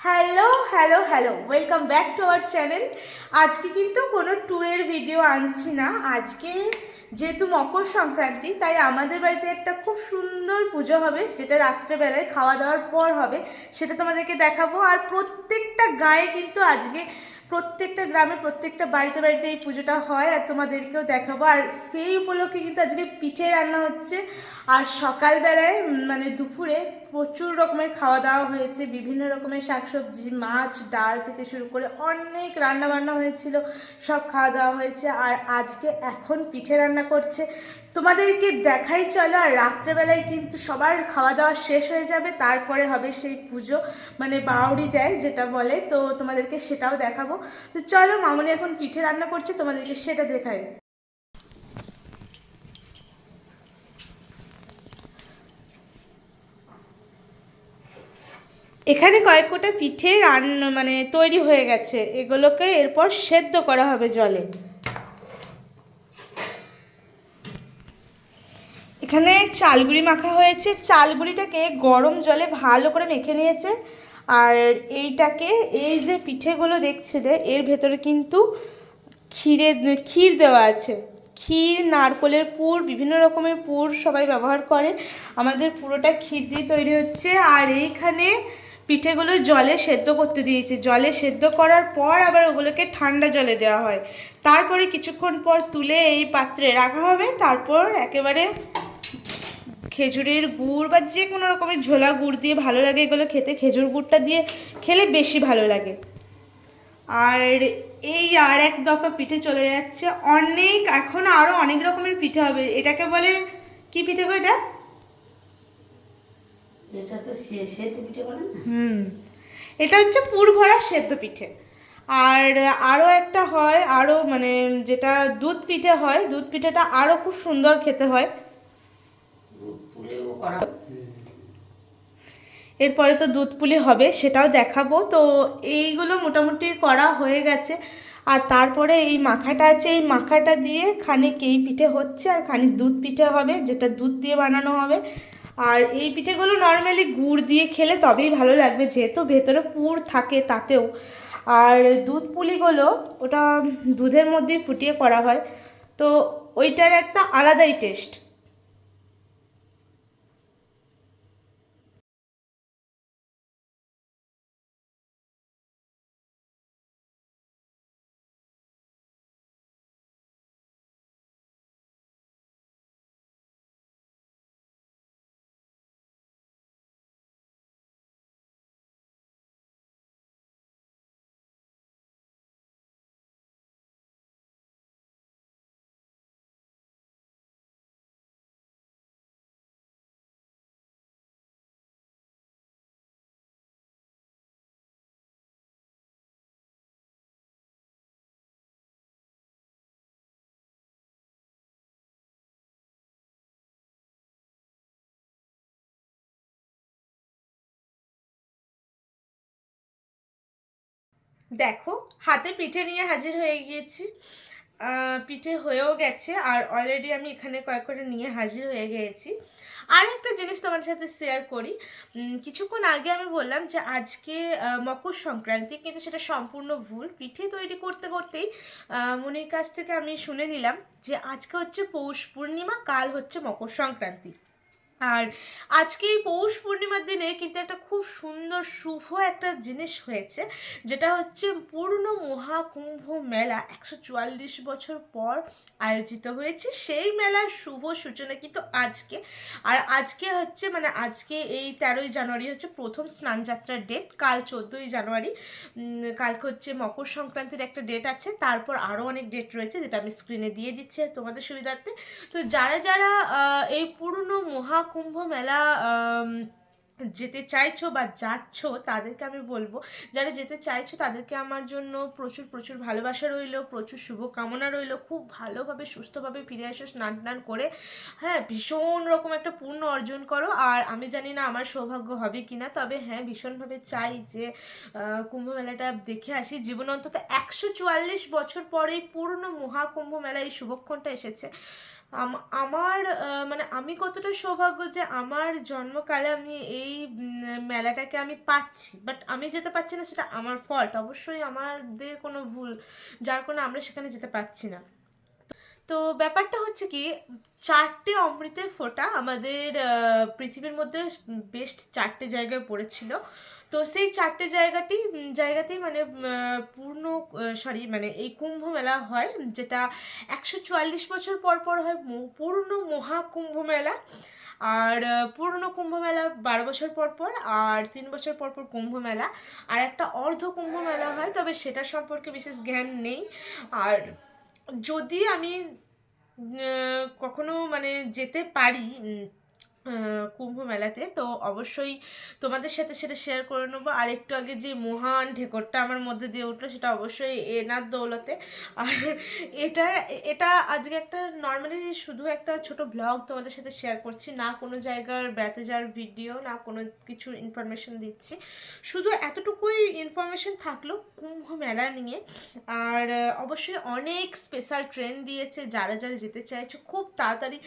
Hello hello hello welcome back to our channel আজকে কিন্তু কোনো ট্যুরের ভিডিও আনছি না। আজকে যেহেতু মকর সংক্রান্তি, তাই আমাদের বাড়িতে একটা খুব সুন্দর পুজো হবে, যেটা রাত্রেবেলায় খাওয়া দাওয়ার পর হবে, সেটা তোমাদেরকে দেখাবো। আর প্রত্যেকটা গায়ে কিন্তু আজকে প্রত্যেকটা গ্রামে, প্রত্যেকটা বাড়িতে বাড়িতে এই পুজোটা হয়, আর তোমাদেরকেও দেখাবো। আর সেই উপলক্ষে কিন্তু আজকে পিঠে রান্না হচ্ছে। আর সকালবেলায় মানে দুপুরে প্রচুর রকমের খাওয়া দাওয়া হয়েছে, বিভিন্ন রকমের শাকসবজি, মাছ, ডাল থেকে শুরু করে অনেক রান্না বান্না হয়েছিল, সব খাওয়া দাওয়া হয়েছে। আর আজকে এখন পিঠে রান্না করছে। তোমাদেরকে দেখাই চলো, আর রাত্রেবেলায় কিন্তু সবার খাওয়া দাওয়া শেষ হয়ে যাবে, তারপরে হবে সেই পুজো মানে বাউরি দেয় যেটা বলে, তো তোমাদেরকে সেটাও দেখাবো। তো চলো, মামনি এখন পিঠে রান্না করছে, তোমাদেরকে সেটা দেখাই। এখানে কয়েক কোটা পিঠে রান্না মানে তৈরি হয়ে গেছে। এগুলোকে এরপর সেদ্ধ করা হবে জলে। এখানে চালগুড়ি মাখা হয়েছে। চালগুড়িটাকে গরম জলে ভালো করে মেখে নিয়েছে। আর এইটাকে, এই যে পিঠেগুলো দেখছিলে এর ভেতরে কিন্তু ক্ষীরে, ক্ষীর দেওয়া আছে। ক্ষীর, নারকলের পুর, বিভিন্ন রকমের পুর সবাই ব্যবহার করে। আমাদের পুরোটা ক্ষীর দিয়ে তৈরি হচ্ছে। আর এইখানে পিঠেগুলো জলে সেদ্ধ করতে দিয়েছে। জলে সেদ্ধ করার পর আবার ওগুলোকে ঠান্ডা জলে দেওয়া হয়। তারপরে কিছুক্ষণ পর তুলে এই পাত্রে রাখা হবে। তারপর একেবারে খেজুরের গুড় বা যে কোনো রকমের ঝোলা গুড় দিয়ে ভালো লাগে এগুলো খেতে, খেজুর গুড়টা দিয়ে খেলে বেশি ভালো লাগে। আর এই আর এক দফা পিঠে চলে যাচ্ছে। অনেক, এখন আরও অনেক রকমের পিঠে হবে। এটাকে বলে, কি পিঠে গো এটা? এটা তো সেদ্ধ পিঠে বলে না? হুম। এটা হচ্ছে পুর ভরা সেদ্ধ পিঠে। আর আরও একটা হয় আরও মানে যেটা দুধ পিঠে হয় দুধ পিঠেটা আরও খুব সুন্দর খেতে হয়। এরপরে তো দুধ পুলি হবে সেটাও দেখাবো। তো এইগুলো মোটামুটি করা হয়ে গেছে। আর তারপরে এই মাখাটা আছে এই মাখাটা দিয়ে খানিক এই পিঠে হচ্ছে আর খানিক দুধ পিঠে হবে যেটা দুধ দিয়ে বানানো হবে। আর এই পিঠেগুলো নর্মালি গুড় দিয়ে খেলে তবেই ভালো লাগবে, যেহেতু ভেতরে পুর থাকে তাতেও। আর দুধ পুলিগুলো ওটা দুধের মধ্যেই ফুটিয়ে করা হয়। তো ওইটার একটা আলাদাই টেস্ট দেখো, হাতে পিঠে নিয়ে হাজির হয়ে গিয়েছি। পিঠে হয়েও গেছে আর অলরেডি আমি এখানে কয়েক করে নিয়ে হাজির হয়ে গিয়েছি। আর একটা জিনিস তোমার সাথে শেয়ার করি। কিছুক্ষণ আগে আমি বললাম যে আজকে মকর সংক্রান্তি, কিন্তু সেটা সম্পূর্ণ ভুল। পিঠে তৈরি করতে করতেই মনির কাছ থেকে আমি শুনে নিলাম যে আজকে হচ্ছে পৌষ পূর্ণিমা, কাল হচ্ছে মকর সংক্রান্তি। আর আজকে এই পৌষ পূর্ণিমার দিনে কিন্তু একটা খুব সুন্দর, শুভ একটা জিনিস হয়েছে। যেটা হচ্ছে পূর্ণ মহাকুম্ভ মেলা। একশো চুয়াল্লিশ বছর পর আয়োজিত হয়েছে। সেই মেলার শুভ সূচনা কিন্তু আজকে। আর আজকে হচ্ছে মানে আজকে এই তেরোই জানুয়ারি হচ্ছে প্রথম স্নানযাত্রার ডেট কাল চোদ্দোই জানুয়ারি। কালকে হচ্ছে মকর সংক্রান্তির একটা ডেট আছে। তারপর আরও অনেক ডেট রয়েছে যেটা আমি স্ক্রিনে দিয়ে দিচ্ছি তোমাদের সুবিধার্থে। তো যারা যারা এই পুরনো মহাকুম্ভ মেলা যেতে চাইছো বা যাচ্ছ, তাদেরকে আমি বলব, যারা যেতে চাইছো তাদেরকে আমার জন্য প্রচুর প্রচুর ভালোবাসা রইল, প্রচুর শুভকামনা রইল, খুব ভালোভাবে, সুস্থভাবে ফিরে এসো, স্নান টান করে হ্যাঁ ভীষণ রকম একটা পূর্ণ অর্জন করো, আর আমি জানি না আমার সৌভাগ্য হবে কিনা, তবে হ্যাঁ ভীষণভাবে চাই যে কুম্ভ মেলাটা দেখে আসি। জীবন অন্তত একশো চুয়াল্লিশ বছর পরে পুরনো মহাকুম্ভ মেলা এই শুভক্ষণটা এসেছে। আমার মানে আমি কতটা সৌভাগ্য যে আমার জন্মকালে আমি এই মেলাটাকে আমি পাচ্ছি। বাট আমি যেতে পারছি না সেটা আমার ফল্ট অবশ্যই আমাদের কোনো ভুল, যার কোনো আমরা সেখানে যেতে পারছি না। তো ব্যাপারটা হচ্ছে কি, চারটে অমৃতের ফোঁটা আমাদের পৃথিবীর মধ্যে বেস্ট চারটে জায়গায় পড়েছিল। তো সেই চারটে জায়গাটি জায়গাতেই মানে পূর্ণ সরি মানে এই কুম্ভ মেলা হয়, যেটা একশো চুয়াল্লিশ বছর পর পর হয় পূর্ণ মহাকুম্ভ মেলা। আর পূর্ণ কুম্ভ মেলা বারো বছর পর পর, আর তিন বছর পর পর কুম্ভ মেলা। আর একটা অর্ধ কুম্ভ মেলা হয়, তবে সেটা সম্পর্কে বিশেষ জ্ঞান নেই। আর যদি আমি কখনো মানে যেতে পারি কুম্ভ মেলাতে। তো অবশ্যই তোমাদের সাথে সেটা শেয়ার করে নেব। আর একটু আগে যে মহান ঢেকরটা আমার মধ্যে দিয়ে উঠল, সেটা অবশ্যই এনার দৌলতে। আর এটা এটা আজকে একটা নর্মালি শুধু একটা ছোট ব্লগ তোমাদের সাথে শেয়ার করছি, না কোনো জায়গার বেড়াতে যাওয়ার ভিডিও না কোনো কিছু ইনফরমেশন দিচ্ছি। শুধু এতটুকুই ইনফরমেশন থাকল কুম্ভ মেলা নিয়ে। আর অবশ্যই অনেক স্পেশাল ট্রেন দিয়েছে যারা যারা যেতে চাইছে। খুব তাড়াতাড়ি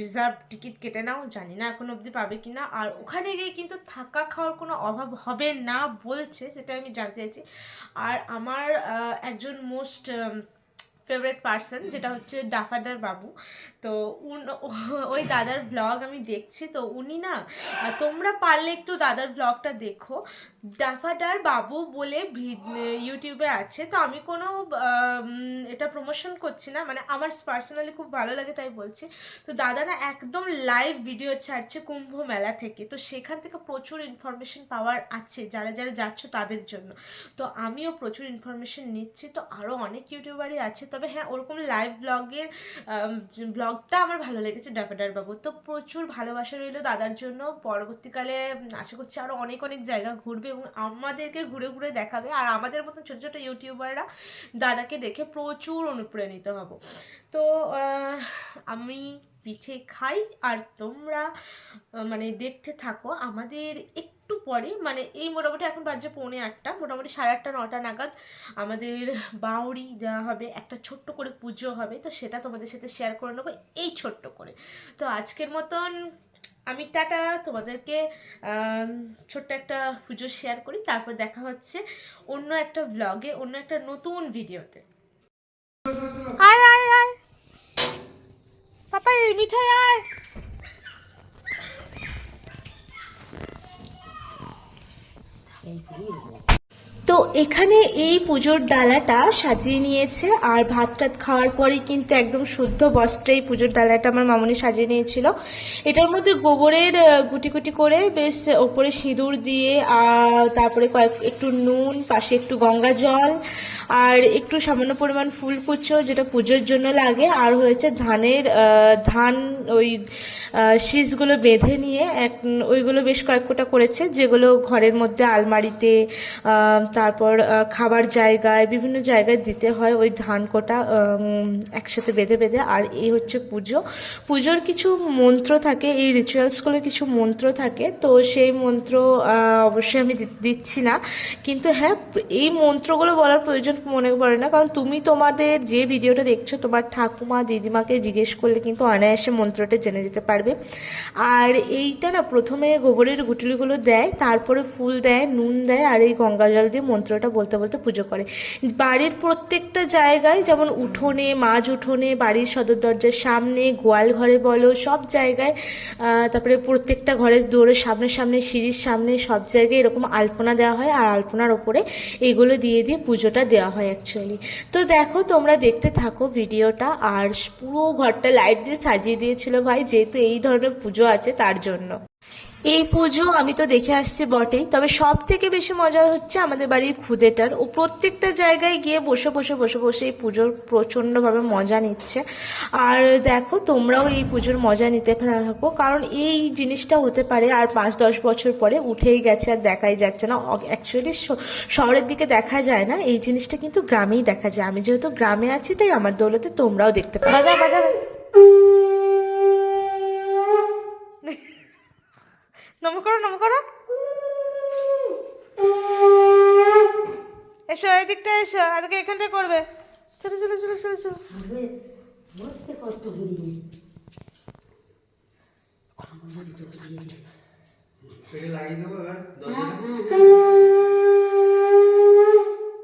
রিজার্ভ টিকিট কেটে নাও। জানি না এখন অবধি পাবে কি না আর ওখানে গিয়ে কিন্তু থাকা খাওয়ার কোনো অভাব হবে না বলছে সেটা আমি জানতে চাইছি। আর আমার একজন মোস্ট ফেভারিট পার্সন যেটা হচ্ছে ডাফাডার বাবু। তো উন, ওই দাদার ব্লগ আমি দেখছি, তো উনি না, তোমরা পারলে একটু দাদার ব্লগটা দেখো। ডাফাডার বাবু বলে ইউটিউবে আছে, তো আমি কোনো এটা প্রমোশন করছি না মানে আমার পার্সোনালি খুব ভালো লাগে তাই বলছি। তো দাদা না একদম লাইভ ভিডিও ছাড়ছে কুম্ভ মেলা থেকে, তো সেখান থেকে প্রচুর ইনফরমেশন পাওয়ার আছে, যারা যারা যাচ্ছ তাদের জন্য। তো আমিও প্রচুর ইনফরমেশন নিচ্ছি, তো আরও অনেক ইউটিউবারই আছে তবে হ্যাঁ ওরকম লাইভ ব্লগের ব্লগটা আমার ভালো লেগেছে ডাফাডার বাবু তো প্রচুর ভালোবাসা রইল দাদার জন্য। পরবর্তীকালে আশা করছি আরও অনেক অনেক জায়গা ঘুরবে এবং আমাদেরকে ঘুরে ঘুরে দেখাবে। আর আমাদের মতন ছোটো ছোটো ইউটিউবাররা দাদাকে দেখে প্রচুর অনুপ্রাণিত হব। তো আমি পিঠে খাই। আর তোমরা মানে দেখতে থাকো আমাদের একটু পরে মানে এই মোটামুটি এখন বাজে পৌনে আটটা, মোটামুটি সাড়ে আটটা, নটা নাগাদ আমাদের বাউরি দেওয়া হবে, একটা ছোট্ট করে পুজো হবে, তো সেটা তোমাদের সাথে শেয়ার করে নেব এই ছোট্ট করে। তো আজকের মতন আমি টাটা, তোমাদেরকে ছোট্ট একটা পুজো শেয়ার করি, তারপর দেখা হচ্ছে অন্য একটা ব্লগে অন্য একটা নতুন ভিডিওতে আয় আয় আয়। পাপা মিঠাই আয়। এই পুরি তো এখানে এই পুজোর ডালাটা সাজিয়ে নিয়েছে, আর ভাত টাত খাওয়ার পরে কিন্তু একদম শুদ্ধ বস্ত্রে এই পুজোর ডালাটা আমার মামনি সাজিয়ে নিয়েছিল। এটার মধ্যে গোবরের গুটি গুটি করে বেশ ওপরে সিঁদুর দিয়ে, আর তারপরে কয়েক, একটু নুন, পাশে একটু গঙ্গা জল, আর একটু সামান্য পরিমাণ ফুল ফুলকুচো যেটা পুজোর জন্য লাগে, আর হয়েছে ধানের ধান ওই শীষগুলো বেঁধে নিয়ে, এক, ওইগুলো বেশ কয়েকটা করেছে, যেগুলো ঘরের মধ্যে আলমারিতে তারপর খাবার জায়গায়, বিভিন্ন জায়গায় দিতে হয় ওই ধান কোটা একসাথে বেঁধে বেঁধে। আর এই হচ্ছে পুজো। পুজোর কিছু মন্ত্র থাকে, এই রিচুয়ালসগুলো কিছু মন্ত্র থাকে। তো সেই মন্ত্র অবশ্যই আমি দিচ্ছি না। কিন্তু হ্যাঁ এই মন্ত্রগুলো বলার প্রয়োজন মনে পড়ে না। কারণ তুমি তোমাদের যে ভিডিওটা দেখছ, তোমার ঠাকুমা, দিদিমাকে জিজ্ঞেস করলে কিন্তু অনায়াসে মন্ত্রটা জেনে যেতে পারবে। আর এইটা না, প্রথমে গোবরের গুটলিগুলো দেয়, তারপরে ফুল দেয়, নুন দেয়, আর এই গঙ্গা জল দিয়ে মন্ত্রটা বলতে বলতে পুজো করে। বাড়ির প্রত্যেকটা জায়গায় যেমন উঠোনে, মাঝ উঠোনে, বাড়ির সদর দরজার সামনে, গোয়াল ঘরে বলো, সব জায়গায় তারপরে প্রত্যেকটা ঘরের দৌড়ের সামনে সামনে, সিঁড়ির সামনে সব জায়গায় এরকম আলপনা দেওয়া হয় আর আলপনার ওপরে এইগুলো দিয়ে দিয়ে পুজোটা দেওয়া হয় অ্যাকচুয়ালি তো দেখো তোমরা দেখতে থাকো ভিডিওটা আর পুরো ঘরটা লাইট দিয়ে সাজিয়ে দিয়েছিল ভাই, যেহেতু এই ধরনের পুজো আছে তার জন্য। এই পুজো আমি তো দেখে আসছি বটেই, তবে সব থেকে বেশি মজা হচ্ছে আমাদের বাড়ির খুদেটার। ও প্রত্যেকটা জায়গায় গিয়ে বসে বসে বসে বসে এই পুজোর প্রচণ্ডভাবে মজা নিচ্ছে। আর দেখো, তোমরাও এই পুজোর মজা নিতে থাকো, কারণ এই জিনিসটা হতে পারে আর পাঁচ, দশ বছর পরে উঠেই গেছে আর দেখাই যাচ্ছে না। অ্যাকচুয়ালি শহরের দিকে দেখা যায় না, এই জিনিসটা কিন্তু গ্রামেই দেখা যায়। আমি যেহেতু গ্রামে আছি, তাই আমার দৌলতে তোমরাও দেখতে পাবে বাজা বাজা নম করো নম করো। এসো এই দিকটা এসো আজকে এখানটা করবে। চলো চলো চলো চলো চলো। বসতে কষ্ট করি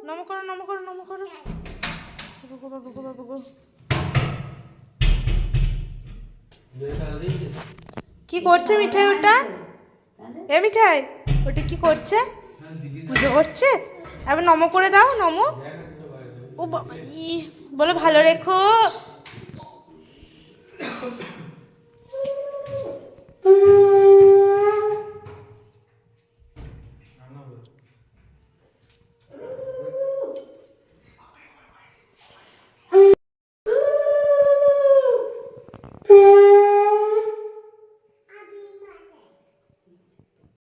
নম করো নম করো। নম বাবু গো, বাবু কি করছে মিঠাই ওটা? এ মিঠাই, ওটা কি করছে? পুজো করছে? এবার নমো করে দাও, নমো। ও বাবা বলো ভালো রেখো।